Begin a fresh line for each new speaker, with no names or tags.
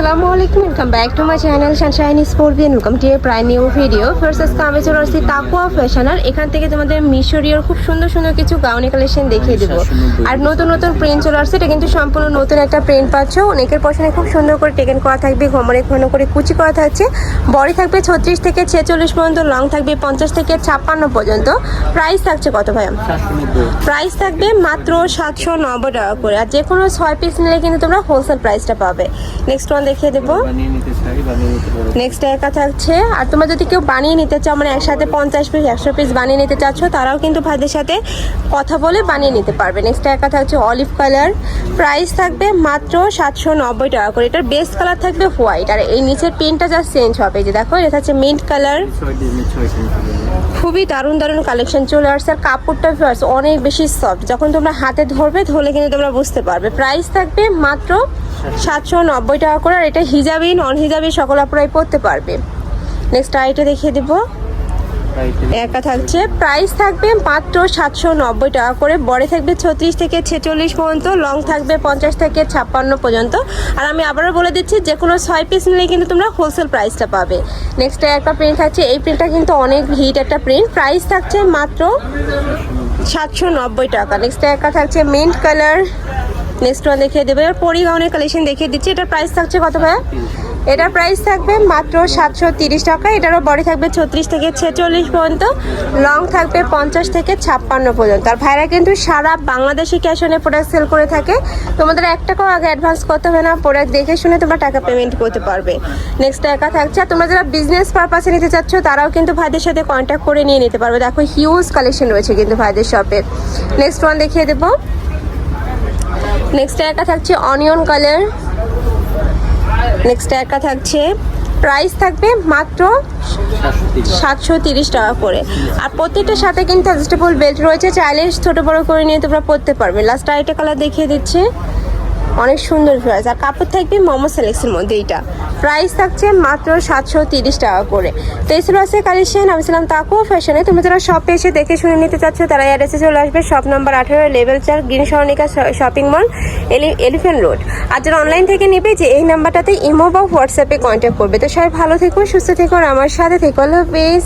আসসালামু আলাইকুম welcome back to my channel sunshine sportian welcome to a প্রায় new video first আজকে আমি চলে আসছি তাকুয়া ফ্যাশন আর এখান থেকে তোমাদের মিশরীয় খুব সুন্দর সুন্দর কিছু গাউনে কালেকশন দেখিয়ে দেবো। আর নতুন নতুন প্রিন্ট চলে আসছে। এটা কিন্তু সম্পূর্ণ নতুন একটা প্রিন্ট পাচ্ছ। অনেকের পছন্দে খুব সুন্দর করে টেকেন করা থাকবে ঘমরে ঘন করে কুচি করা থাকছে। বডি থাকবে ছত্রিশ থেকে ছেচল্লিশ পর্যন্ত লং থাকবে পঞ্চাশ থেকে ছাপ্পান্ন পর্যন্ত। প্রাইস থাকছে কত ভাইয়া প্রাইস থাকবে মাত্র সাতশো নব্বই টাকা করে। আর যে কোনো ছয় পিস নিলে কিন্তু তোমরা হোলসেল প্রাইসটা পাবে। নেক্সট ওয়ান দেখিয়ে দেবো। নেক্সট একা থাকছে আর তোমরা যদি কেউ বানিয়ে নিতে চাও মানে একসাথে পঞ্চাশ পিস একশো পিস বানিয়ে নিতে চাচ্ছ, তারাও কিন্তু ভাইদের সাথে কথা বলে বানিয়ে নিতে পারবে। নেক্সট একা থাকছে অলিভ কালার প্রাইস থাকবে মাত্র সাতশো নব্বই টাকা করে। এটার বেস্ট কালার থাকবে হোয়াইট আর এই নিচের পেনটা জাস্ট চেঞ্জ হবে। যে দেখো, এটা হচ্ছে মিন্ট কালার খুবই দারুণ দারুণ কালেকশন চলে আসছে। আর কাপড়টা ফার্স অনেক বেশি সফট যখন তোমরা হাতে ধরবে, ধরলে কিন্তু তোমরা বুঝতে পারবে। প্রাইস থাকবে মাত্র সাতশো নব্বই টাকা করে। আর এটা হিজাবি নন হিজাবি সকল আপনারাই পড়তে পারবে। নেক্সট আইটা দেখিয়ে দেবো। একা থাকছে। প্রাইস থাকবে মাত্র সাতশো নব্বই টাকা করে। বড়ে থাকবে ছত্রিশ থেকে ছেচল্লিশ পর্যন্ত লং থাকবে পঞ্চাশ থেকে ছাপ্পান্ন পর্যন্ত। আর আমি আবারও বলে দিচ্ছি যে কোনো ছয় পিস নিলে কিন্তু তোমরা হোলসেল প্রাইসটা পাবে। নেক্সট একটা প্রিন্ট থাকছে এই প্রিন্টটা কিন্তু অনেক হিট একটা প্রিন্ট প্রাইস থাকছে মাত্র সাতশো নব্বই টাকা। নেক্সট একটা থাকছে মিন্ট কালার নেক্সট ওয়ান দেখিয়ে দেবে। এবার পরিগাউনের কালেকশন দেখিয়ে দিচ্ছি। এটার প্রাইস থাকছে কত ভাইয়া? এটার প্রাইস থাকবে মাত্র সাতশো তিরিশ টাকা। এটারও বডি থাকবে ছত্রিশ থেকে ছেচল্লিশ পর্যন্ত। লং থাকবে পঞ্চাশ থেকে ছাপ্পান্ন পর্যন্ত। আর ভাইরা কিন্তু সারা বাংলাদেশি ক্যাশ অনে প্রোডাক্ট সেল করে থাকে। তোমাদের এক টাকাও আগে অ্যাডভান্স করতে হবে না। প্রোডাক্ট দেখে শুনে তোমরা টাকা পেমেন্ট করতে পারবে। নেক্সট একা থাকছে। আর তোমরা যারা বিজনেস পারপাসে নিতে চাচ্ছ, তারাও কিন্তু ভাইদের সাথে কন্ট্যাক্ট করে নিয়ে নিতে পারবে। দেখো হিউজ কালেকশন রয়েছে কিন্তু ভাইদের শপের নেক্সট ওয়ান দেখিয়ে দেবো। নেক্সট একা থাকছে অনিয়ন কালার নেক্সট একা থাকছে প্রাইস থাকবে মাত্র
সাতশো তিরিশ
টাকা করে। আর প্রত্যেকটা সাথে কিন্তু অ্যাডজাস্টেবল বেল্ট রয়েছে। চাইলে ছোটো বড়ো করে নিয়ে তোমরা পরতে পারবে। লাস্ট আরেকটা কালার দেখিয়ে দিচ্ছে। অনেক সুন্দর প্রাইস আর কাপড় থাকবে মোমো সেলেক্সের মধ্যে এইটা। প্রাইস থাকছে মাত্র সাতশো তিরিশ টাকা করে। তো এই আছে কালেকশন আমি ছিলাম তাকু ফ্যাশনে তুমি যারা শপে এসে দেখে শুনে নিতে চাচ্ছ, তারা অ্যাড্রেসে চলে আসবে। শপ নাম্বার আঠেরো লেভেল চার, গ্রিন সরণিকা শপিং মল এলিফেন্ট রোড আর যারা অনলাইন থেকে নেবে, যে এই নাম্বারটাতে ইমো বা হোয়াটসঅ্যাপে কন্ট্যাক্ট করবে। তো সবাই ভালো থেকো, সুস্থ থেকো, আর আমার সাথে থেকো। আল্লাহ হাফেজ।